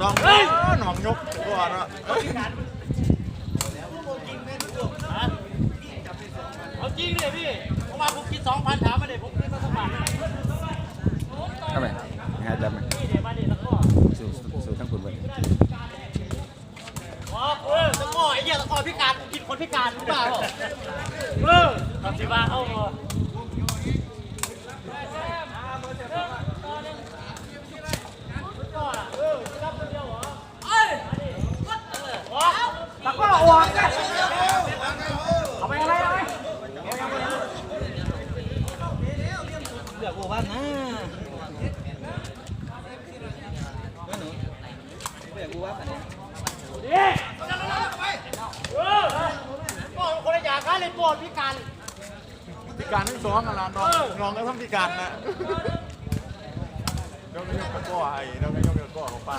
น้องน้องยกตัวเนาะเอาจริงเลยพี่ผมมาผมคิดสองพันถามมาเลยผมคิดว่าสักบาททำไมหาจับไหมนี่เดี๋ยวมาดิแล้วก็สู้สู้ทั้งคุณไปอ๋อเออตะก้อไอ้เหี้ยตะก้อพิการกินคนพิการรู้เปล่าเออทำสิบ้าเข้า ตะก้อออกเอาไปอะไรเอาไปเลือกบัวบ้านนะเลือกบัวบ้านเนี่ยดิเออปอดคนละอย่างกันเลยปอดพิการพิการทั้งสองกันละน้องน้องก็ทำพิการนะเดี๋ยวก็ยกตะก้อไอ้เดี๋ยวก็ยกตะก้อของปลา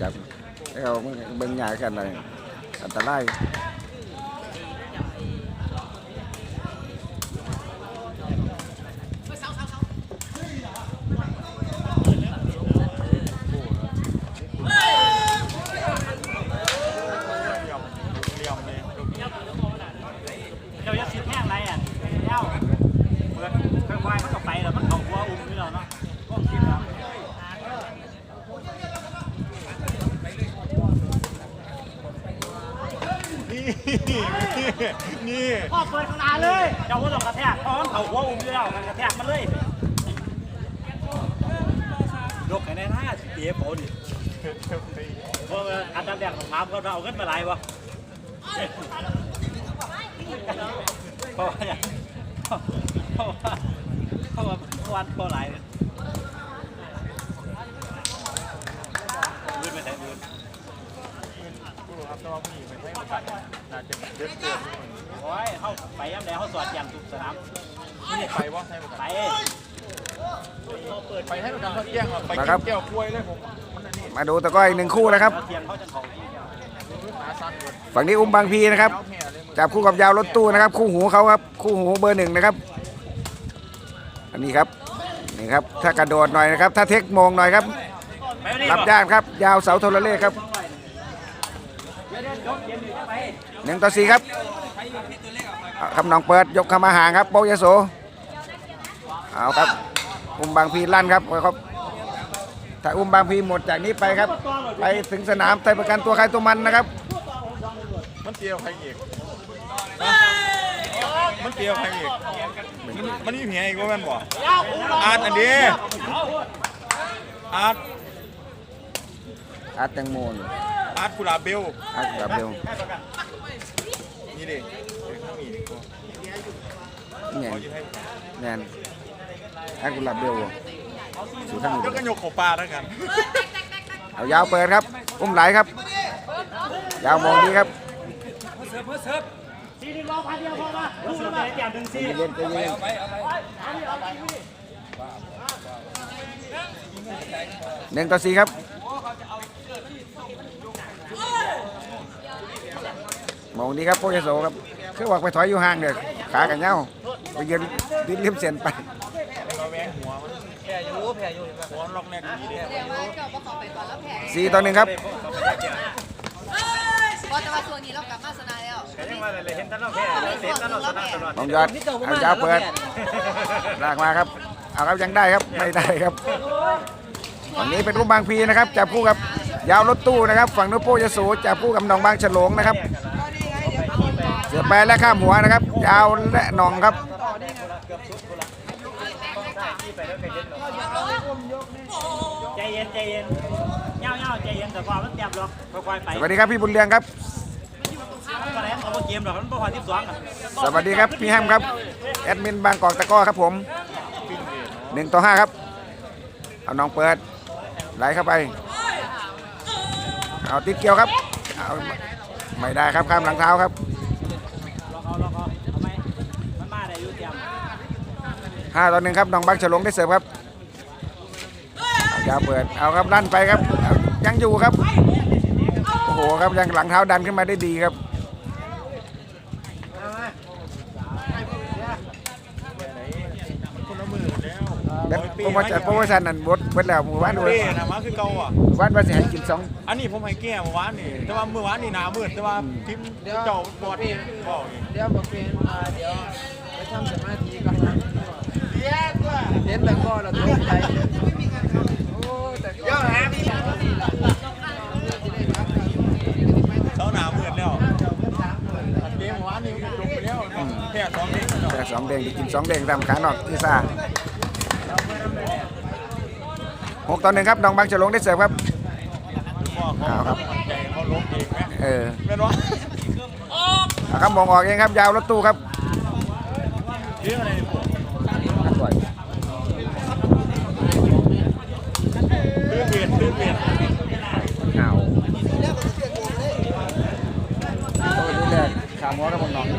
จับแล้วเอาเบิ่งหยากันเลยอันตราย เหลี่ยมเหลี่ยมเลย เดี๋ยวจะสิแห้งไรอะเอ้าเปิดเครื่องไฟมันก็ไปแล้วมันเข้าหัวอุ้มนี่แล้วเนาะก็คิดแล้ว นี่นี่ พ่อเปิดข้างหน้าเลยเจ้า กระแทกพราะมันเข้าหัวอุ้มนี่แล้วกระแทกมันเลยยกให้แน่นะสิเตี๋ยโผล่ดิเพราะว่าอันดับแรกของถามก็เอาเงินมาไหลวะเพราะว่าอย่างเพราะว่าเพราะว่าวันเพราะไหลเนี่ยมือไปไหนมือกูรู้ครับแต่ว่าผู้หญิงไม่ใช่ประกันน่าจะเด็ดเกินโอ้ยเขาไปยังไงเขาสอดแจมทุกสนามนี่ไปว่าใช่ประกันไปไปให้ประกันเขาแจ้งว่าไปกินแก้วกล้วยเลยผมมันอันนี้มาดูตะกร้ออีกหนึ่งคู่นะครับแล้วเทียนเขาจะเขาที่หาสั้นหมดฝั่งนี้อุ้มบางพีนะครับเจ้าแม่เลยมึงจับคู่กับยาวรถตู้นะครับ คู่หูเขาครับ คู่หูเบอร์หนึ่งนะครับ อันนี้ครับนี่ครับ ถ้ากระโดดหน่อยนะครับ ถ้าเทคโมงหน่อยครับไปนี่รับยากครับ ยาวเสาโทรเลขครับหนึ่งต่อสี่ครับ เอาคำนองเปิดยกเข้ามาห่างครับโปกยโสเอาครับอุ้มบางพีลั่นครับครับถ้าอุ้มบางพีหมดจากนี้ไปครับ ไปถึงสนามไทยประกันตัวใครตัวมันนะครับ มันเตียวใครอีกฮะมันเตียวใครอีกมันมันนี่เหียอีกว่าแม่นบ่อาร์ตอันนี้อาร์ตอาร์ตแตงโมนอาร์ตกุหลาบเบลอาร์ตกับเบล นี่ดิเดี๋ยวข้างนี้ดิกูเนี่ยขอยืนให้แนนอาร์ตกุหลาบเบลบ่สู่ทั้งหมเดี๋ยวดก็ยกของปลาแล้วกันเอายาวเปิดครับ อุ้มไหลครับ ยาวมองดีครับซีนี่รอพันเดียวพอมาดูแล้วมาแจมถึงใจซีเย็นใจเย็นหนึ่งต่อสี่ครับ มองดีครับโปรยโสครับคือว่าไปถอยอยู่ห่างเด้อขากันเงาไปยืนดินริมเส้นไปเราแวงหัวมันแผ่อยู่แผ่อยู่หัวล็อกแรกดีเด้แต่ว่าเจ้าประกอบไปก่อนแล้วแผลสี่ต่อหนึ่งครับเพราะแต่ว่าช่วงนี้เรากลับมาสนาแล้วเห็นว่าอะไรเห็นท่านเราแค่เห็นท่านเราสนับสนุนมองยอดเอายาเปิดลากมาครับเอาครับยังได้ครับไม่ได้ครับฝั่งนี้เป็นรูปบางพีนะครับจับคู่กับยาวรถตู้นะครับ ฝั่งนู้นโปยโสจับคู่กับหนองบางฉลงนะครับ แปรและข้ามหัวนะครับยาวและหนองครับใจเย็นใจเย็นเงาเงาใจเย็นแต่ความมันเตรียมหรอกค่อยๆไปสวัสดีครับพี่บุญเรืองครับก็แล้วเขาเกมหรอกมันบ่พอที่สองอะสวัสดีครับพี่แฮมครับแอดมินบางกอกตะกร้อครับผมหนึ่งต่อห้าครับเอาน้องเปิดไหลเข้าไปเอาติดเกี่ยวครับเอาไม่ได้ครับข้ามหลังเท้าครับ ลองเอาลองเอาเอาไหมมันมาได้อยู่เตรียมห้าต่อหนึ่งครับน้องบังฉลงได้เสิร์ฟครับเอายาวเปิดเอาครับลั่นไปครับเอายังอยู่ครับโอ้โหครับยังหลังเท้าดันขึ้นมาได้ดีครับคนละมือแล้วแบบโปรโมชั่นโปรโมชั่นนั่นบดเบิดแล้วหมู่บ้านด้วยเป้นะมาคือเก่าอะหมู่บ้านว่าสิให้กินสองอันนี้ผมให้แก้เมื่อวานนี่แต่ว่าเมื่อวานนี่หนามืดแต่ว่าทีมเจ้าบอดนี่บอกนี่เดี๋ยวบอกเป็นมาเดี๋ยวไปทำสมาธิ ก่อนเห็นแล้วก็เราตกใจโอ้แต่ก็เจ้าหนามืดแล้วอันเกมเมื่อวานนี่มันจบไปแล้วแค่สองเด้งแล้วแต่สองเด้งได้กินสองเด้งตามขานอกที่ซ่าหกต่อหนึ่งครับน้องบังฉลงได้เสิร์ฟครับพ่อเขาทำมันใจเขาล้มเองไหมเออเป็นวะเอาครับมองออกเองครับยาวรถตู้ครับ เรื่องอะไรเนี่ยตื้นเบียดตื้นเบียด เอาโอ้ยนี่แหละขามหัวกับมันหนองนี่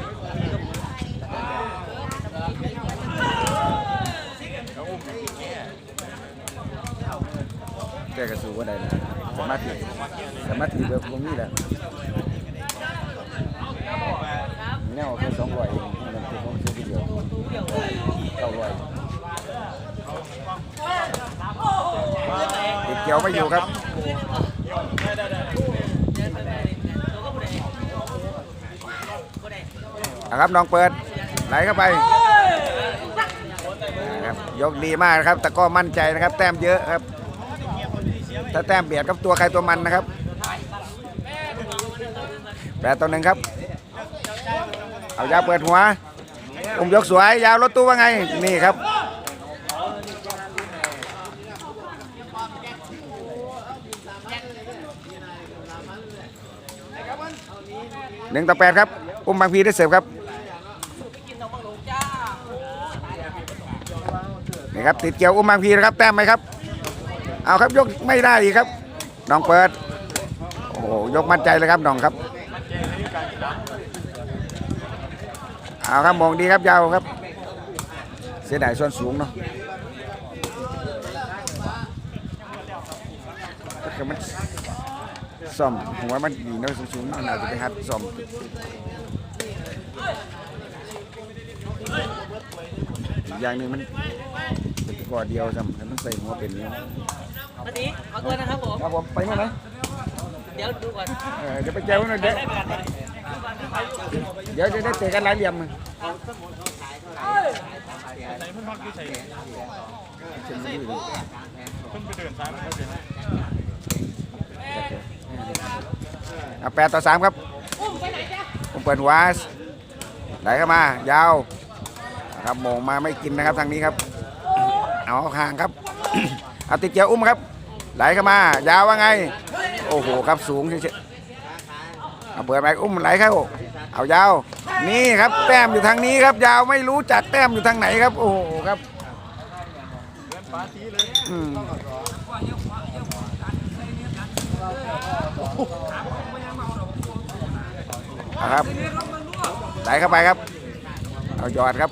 สิได้สูงกว่า แล้วอุ้มนี่แก่ แกก็สูงกว่าได้นะสามารถถีสามารถถีแบบตรงนี้แหละแนวแค่สองร้อยเองมันเป็นของซื้อทีเดียวเก้าร้อยติดเกี่ยวไม่อยู่ครับ นะครับน้องเปิดไหลเข้าไปนะครับยกดีมากนะครับ แต่ก็มั่นใจนะครับ แต้มเยอะครับ ถ้าแต้มเบียดกับตัวใครตัวมันนะครับแปดต่อหนึ่งครับ เอายาเปิดหัวอุ้มยกสวย ยาวรถตู้ว่าไง นี่ครับหนึ่งต่อแปดครับ อุ้มบางพีได้เสิร์ฟครับ นี่ครับติดเกี่ยวอุ้มบางพีนะครับแต้มไหมครับ เอาครับยกไม่ได้อีกครับน้องเปิดโอ้โหยกมั่นใจเลยครับน้องครับเอาครับมองดีครับยาวครับ เสียดายส่วนสูงเนาะก็มันซ่อมหัวมันดีเนาะสูงๆนอาจจะไปหัดซ่อม อีกอย่างหนึงมันเป็นก่อเดียวซ้ำให้มันใส่หัวเป็นนี้มาตีขอตัวนะครับผมครับผมไปเมื่อไหร่เดี๋ยวดูก่อนเออเดี๋ยวไปเจอกันหน่อยเดี๋ยวเดี๋ยวจะได้เตะกันหลายเหลี่ยมไหนเพิ่นพักอยู่ใส่เพิ่นไปเดินซ้ายมันเขาเดินอะแปดต่อสามครับผมเปิดหัวไหลเข้ามายาว ครับโมงมาไม่กินนะครับทางนี้ครับ เอาห่างครับ เอาติดเกียวอุ้มครับ ไหลเข้ามา ยาวว่าไง โอ้โหครับสูงเฉยๆเอาเปิดไปอุ้มไหลเข้าเอายาว นี่ครับแต้มอยู่ทางนี้ครับ ยาวไม่รู้จักแต้มอยู่ทางไหนครับ โอ้โหครับเดินปาทีเลยอืมเอาครับไหลเข้าไปครับ เอาหยอดครับ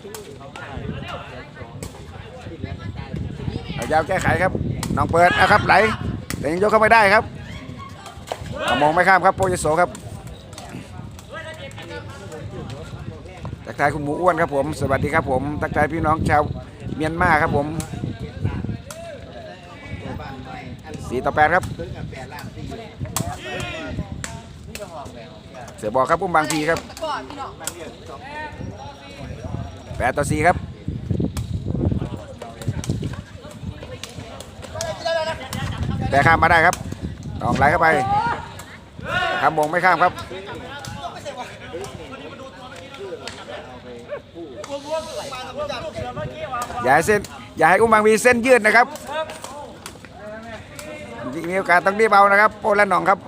เบิดผมไม่ชันเลยาเตะให้อีกรู้มันนี่เป้าว่าเอาไปนั่งกินเบียายาวแก้ไขครับ น้องเปิดนะครับไหล แต่ยังยกเข้าไม่ได้ครับมองไม่ข้ามครับโปยโสครับทักทายคุณหมูอ้วนครับผม สวัสดีครับผมทักทายพี่น้องชาวเมียนมาครับผมสี่ต่อแปดครับ เสือบอกครับอุ้มบางพีครับ แปดต่อสี่ครับแต่ข้ามมาได้ครับตองไหลเข้าไปข้ามมงไม่ข้ามครับอย่าให้เส้นอย่าให้อุ้มบางพีเส้นยืดนะครับมีโอกาสต้องรีบเอานะครับ โปและหนองครับ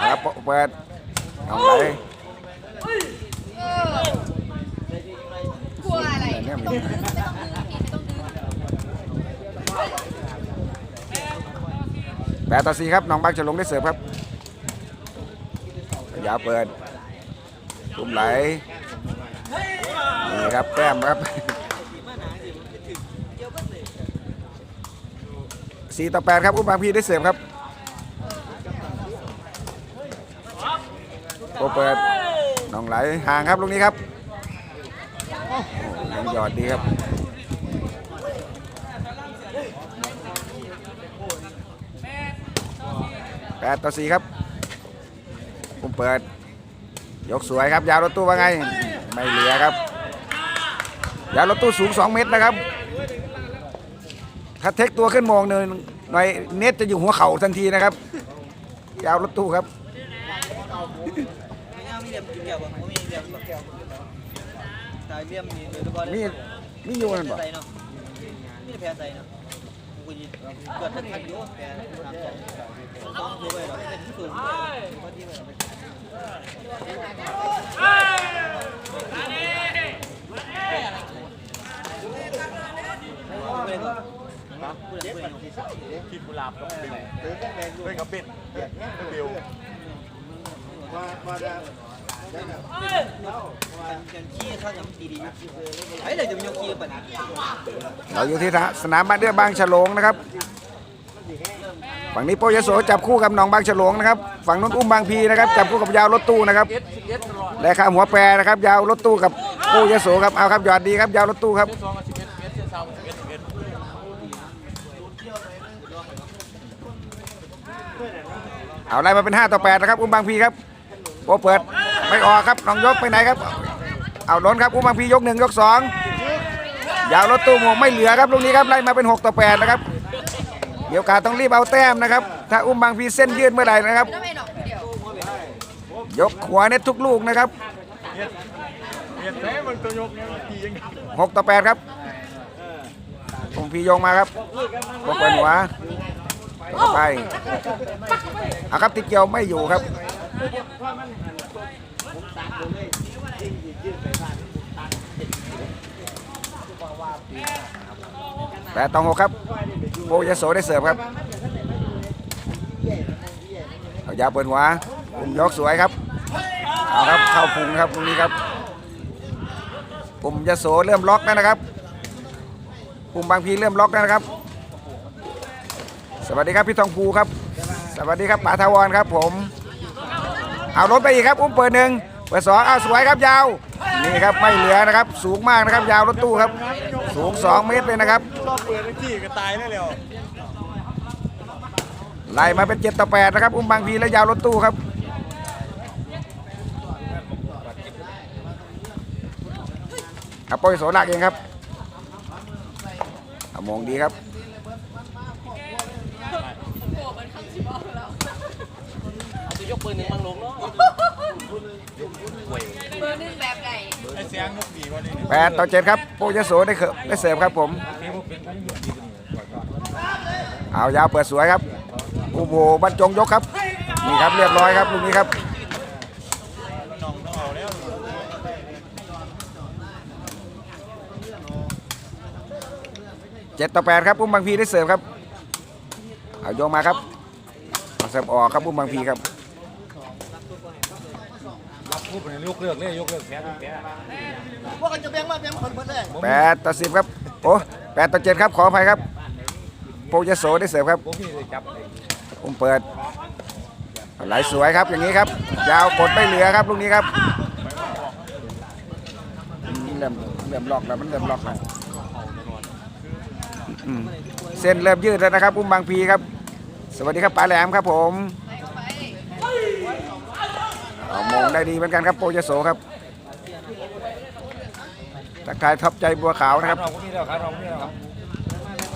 ครับเปิดหนองไหล กลัวอะไร เนี่ย ไม่ มี ต้องดึงไม่ต้องดึงพี่ไม่ต้องดึงแปดต่อสี่ครับหนองบางฉลงได้เสิร์ฟครับยาเปิดอุ้มไหลนี่ครับแต้มครับสี่ต่อแปดครับอุ้มบางพีได้เสิร์ฟครับโปรเปิดหนองไหลห่างครับลูกนี้ครับ ยอดดีครับแปดต่อสี่ครับผมเปิด ยกสวยครับ ยาวรถตู้ว่าไง ไม่เหลือครับ ยาวรถตู้สูง 2 เมตรนะครับ ถ้าเทคตัวขึ้นมองหนึ่งหน่อยเน็ตจะอยู่หัวเข่าทันทีนะครับ ยาวรถตู้ครับ ไม่เอามีเหลี่ยมเกี่ยวบ่ผมมีเหลี่ยมเกี่ยวสาย เหลี่ยมนี่โดยเฉพาะมีมีอยู่นั่นบ่ใส่เนาะมีแพ้ใส่เนาะกูยิเกิดทันทันอยู่แพ้ต้องดูไปหรอกเป็นสูงพอดีเลยไม่ได้ก่อนพูดอะไรพูดอะไรที่กุหลาบกับเบลเฮ้ยกับเป็ดเบลกันขี้เข้าจำตีดีไอ้เลยจะมียกขี้ปัญหา เราอยู่ที่สนามบ้านเรือบางฉลงนะครับ ฝั่งนี้โปยโสจับคู่กับหนองบางฉลงนะครับ ฝั่งนู้นอุ้มบางพีนะครับ จับคู่กับยาวรถตู้นะครับ และข้ามหัวแปรนะครับ ยาวรถตู้กับโปยโสครับ เอาครับหยอดดีครับ ยาวรถตู้ครับเอาไล่มาเป็น 5 ต่อ 8 นะครับ อุ้มบางพีครับโปเปิด ไม่ออกครับน้องยกไปไหนครับ เอาล้นครับอุ้มบางพียกหนึ่งยกสองยาวรถตู้หมวกไม่เหลือครับลูกนี้ครับไล่มาเป็น 6 ต่อ8นะครับเดี๋ยวกาต้องรีบเอาแต้มนะครับ ถ้าอุ้มบางพีเส้นยืดเมื่อไหร่นะครับไม่ต้องให้ดอกเดียวยกหัวเน็ตทุกลูกนะครับหกต่อ8ครับผมพียงมาครับบกเปิดหัวไปเอาครับติดเกี่ยวไม่อยู่ครับ แปดต่อหกครับโบยโสได้เสิร์ฟครับเอายาเปิดหัวปุ่มยกสวยครับเอาครับเข้าพุงครับตรงนี้ครับปุ่มยโสเริ่มล็อกแล้วนะครับปุ่มบางพีเริ่มล็อกแล้วนะครับ สวัสดีครับพี่ทองภูครับ สวัสดีครับป๋าทาวรครับผม เอารถไปอีกครับอุ้มเปิดหนึ่งเปิดสองเอาสวยครับยาวนี่ครับไม่เหลือนะครับ สูงมากนะครับยาวรถตู้ครับ สูง 2 เมตรเลยนะครับรอบเปิดที่ก็ตายได้แล้วไล่มาเป็น7ต่อ8นะครับอุ้มบางพีและยาวรถตู้ครับครับโปรยโสหลักเองครับเอามองดีครับ จะ ยกปืนหนึ่งบังลงเนาะเบอร์หนึ่งแบบไหนไอ้เสียงมุกดีกว่านี่8ต่อ7ครับโปรยโสได้เขิบได้เสิร์ฟครับผม เอายาวเปิดสวยครับโอ้โหบรรจงยกครับ นี่ครับเรียบร้อยครับลูกนี้ครับน้องต้องเอาแล้วเจ็ดต่อแปดครับอุ้มบางพีได้เสิร์ฟครับเอาโยงมาครับเอาเสิร์ฟออกครับอุ้มบางพีครับ พูดเป็นยกเลิกเลยยกเลิกแพ้แพ้แปดต่อสิบครับ โอ้แปดต่อเจ็ดครับ ขออภัยครับโปรยโสได้เสิร์ฟครับ ผมพี่เลยจับอุ้มเปิด ไหลสวยครับอย่างนี้ครับ ยาวกดไม่เหลือครับลูกนี้ครับอืมเริ่มเริ่มล็อกแล้วมันเริ่มล็อกแล้วอืมเส้นเริ่มยืดแล้วนะครับอุ้มบางพีครับ สวัสดีครับป๋าแหลมครับผมไป เอามองได้ดีเหมือนกันครับโปรยโสครับทักทายท็อปใจบัวขาวนะครับ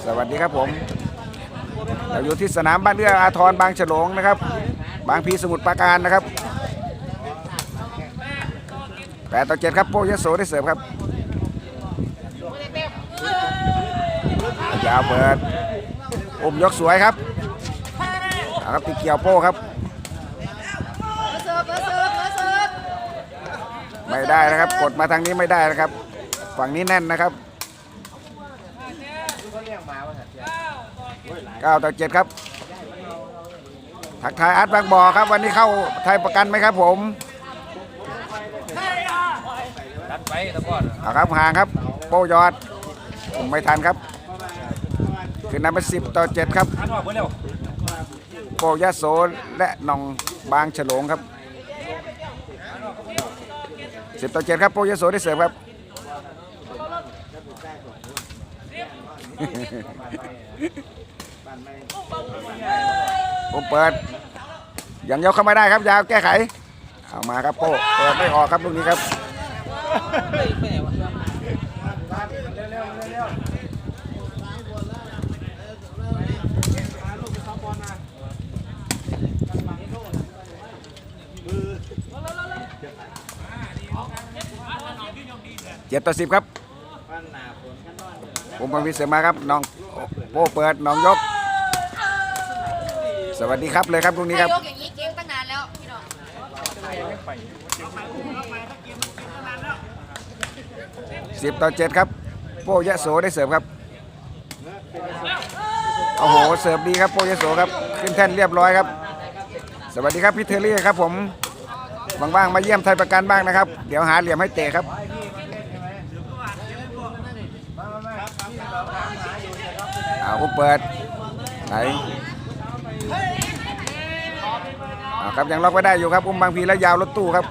สวัสดีครับผม เราอยู่ที่สนามบ้านเอื้ออาทรบางฉลงนะครับ บางพีสมุทรปราการนะครับแปดต่อเจ็ดครับโปยโสได้เสิร์ฟครับยาวเปิดอมยกสวยครับครับติเกี่ยวโป้ครับ มาเสิร์ฟมาเสิร์ฟมาเสิร์ฟ ไม่ได้นะครับ กดมาทางนี้ไม่ได้นะครับ ฝั่งนี้แน่นนะครับเก้าต่อเจ็ดครับทักทายอาร์ตบางบ่อครับ วันนี้เข้าไทยประกันไหมครับผมดันไปตะก้อนเอาครับห่างครับ โป้ยอดผมไม่ทันครับคืนนำเป็นสิบต่อเจ็ดครับอันว่าเพื่อนเร็วโปยะโสและนองบางฉลงครับ สิบต่อเจ็ดครับโปยโสได้เสิร์ฟครับผมเปิดยังยกเข้ามาได้ครับยาวแก้ไขเอามาครับโป้เปิดไม่ออกครับลูกนี้ครับ เจ็ดต่อสิบครับ ผมพังวิเศษมาครับน้องโป้เปิดน้องยก สวัสดีครับเลยครับตรงนี้ครับ ยกอย่างนี้เกมตั้งนานแล้วพี่น้องสิบต่อเจ็ดครับ โป้ยะโสได้เสิร์ฟครับ โอ้โห เสิร์ฟดีครับ โป้ยะโสครับ ขึ้นแท่นเรียบร้อยครับ สวัสดีครับพี่เทอรี่ครับผมว่างๆมาเยี่ยมไทยประกันบ้างนะครับ เดี๋ยวหาเหลี่ยมให้เตะครับ เอาผมเปิดไหนครับยังล็อกไว้ได้อยู่ครับอุ้มบางพีและยาวรถตู้ครับ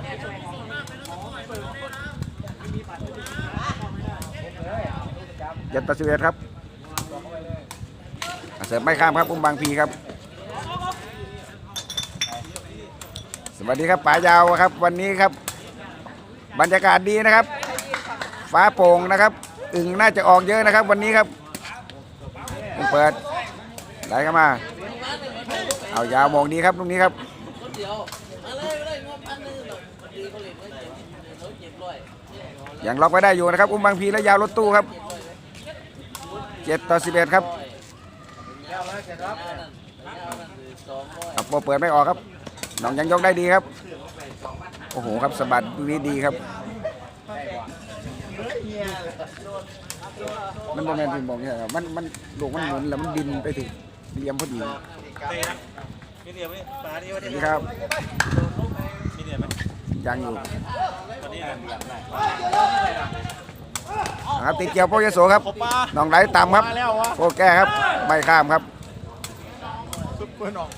เจ็ดต่อสิบเอ็ดครับเสร์ฟไม่ข้ามครับอุ้มบางพีครับ สวัสดีครับป๋ายาวครับ วันนี้ครับ บรรยากาศดีนะครับ ฟ้าโปร่งนะครับ อึ่งน่าจะออกเยอะนะครับ วันนี้ครับ เปิดไหลเข้ามา เอายาวมองดีครับตรงนี้ครับยังล็อกไว้ได้อยู่นะครับ อุ้มบางพีและยาวรถตู้ครับเจ็ดต่อสิบเอ็ดครับเอโปรเปิดไม่ออกครับน้องยังยกได้ดีครับ โอ้โหครับสะบัดนี้ดีครับ มันโมเมนต์ที่บอกเนี่ยครับมันมันลูกมันหมุนแล้วมันดินไปถึงเหลี่ยมพอดีมีเหลี่ยมไหมปลาที่ว่าสวัสดีครับมีเหลี่ยมไหมยังอยู่ตอนนี้เหลี่ยมได้ครับติดเกี่ยวโปรยโสครับน้องไหลต่ำครับโปรแก้ครับใบข้ามครับซุปเปอร์น้อง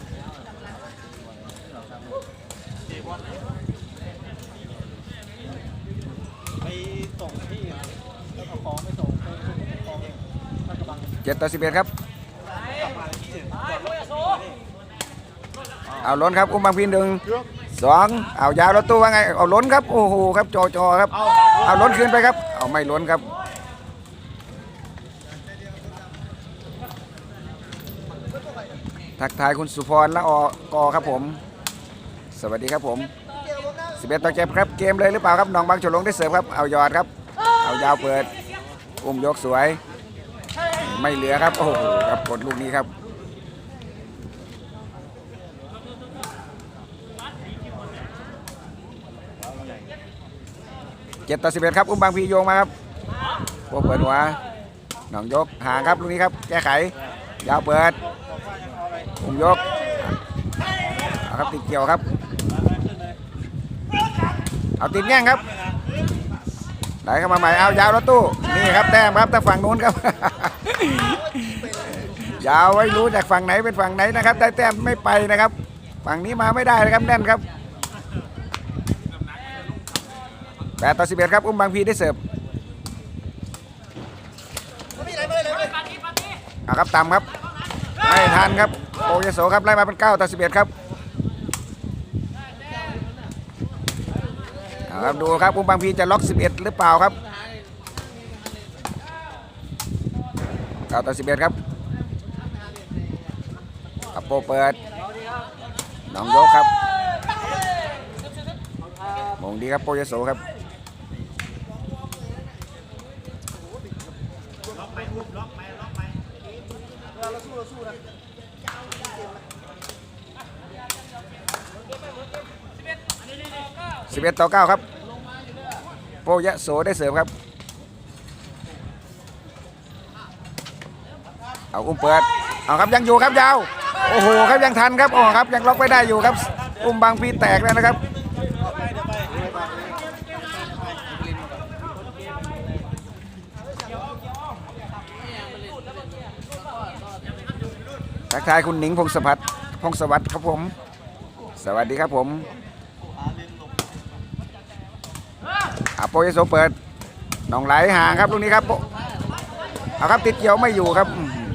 ไปส่งที่แล้วเอาของไป เจ็ดต่อสิบเอ็ดครับ เอาล้นครับอุ้มบางพีหนึ่งสองเอายาวรถตู้ว่าไง เอาล้นครับ โอ้โหครับจอจอครับ เอาล้นคืนไปครับ เอาไม่ล้นครับทักทายคุณสุพรและอกอครับผม สวัสดีครับผม11ต่อเจ็บครับเกมเลยหรือเปล่าครับน้องบางฉลงได้เสิร์ฟครับเอายอดครับ เอายาวเปิดอุ้มยกสวย ไม่เหลือครับ โอ้โหครับกดลูกนี้ครับเจ็ดต่อสิบเอ็ดครับ อุ้มบางพีโยงมาครับพวกเปิดหัวหนองยกห่างครับลูกนี้ครับ แก้ไข ยาวเปิด อุ้มยกเอาครับติดเกี่ยวครับ เอาติดแง่งครับไหลเข้ามาใหม่ เอายาวรถตู้ นี่ครับแต้มครับถ้าฝั่งนู้นครับ ยาวไว้รู้จากฝั่งไหนเป็นฝั่งไหนนะครับ ได้แต้มไม่ไปนะครับ ฝั่งนี้มาไม่ได้นะครับแน่นครับแปดต่อสิบเอ็ดครับ อุ้มบางพีได้เสิร์ฟเอาครับต่ำครับ ไม่ทันครับโอยโสครับไล่มาเป็นเก้าต่อสิบเอ็ดครับครับดูครับอุ้มบางพีจะล็อกสิบเอ็ดหรือเปล่าครับาวตัวสิบเอ็ดครับกับโปเปิดน้องโยกครับมองดีครับโปยโสครับสิบเอ็ดต่อเก้าครับ โปยะโสได้เสริมครับ เอาอุ้มเปิดเอาครับยังอยู่ครับยาวโอ้โหครับยังทันครับโอ้ครับยังล็อกไว้ได้อยู่ครับ อุ้มบางพีแตกแล้วนะครับทักทายคุณหนิงพงศพัฒน์พงศวัตรครับผม สวัสดีครับผมอาโปยโสเปิดหนองไหลห่างครับลูกนี้ครับเอาครับติดเกี่ยวไม่อยู่ครับอื้อหือ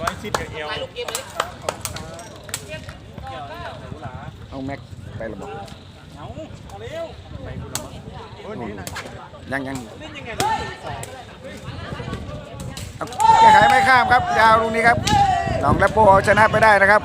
ร้อยสิบกับเอว เอาแม็กไปและบอก โอ้ยนี่นะ ยังยังแก้ไขไม่ข้ามครับ ยาวลูกนี้ครับหนองและโปเอาชนะไปได้นะครับ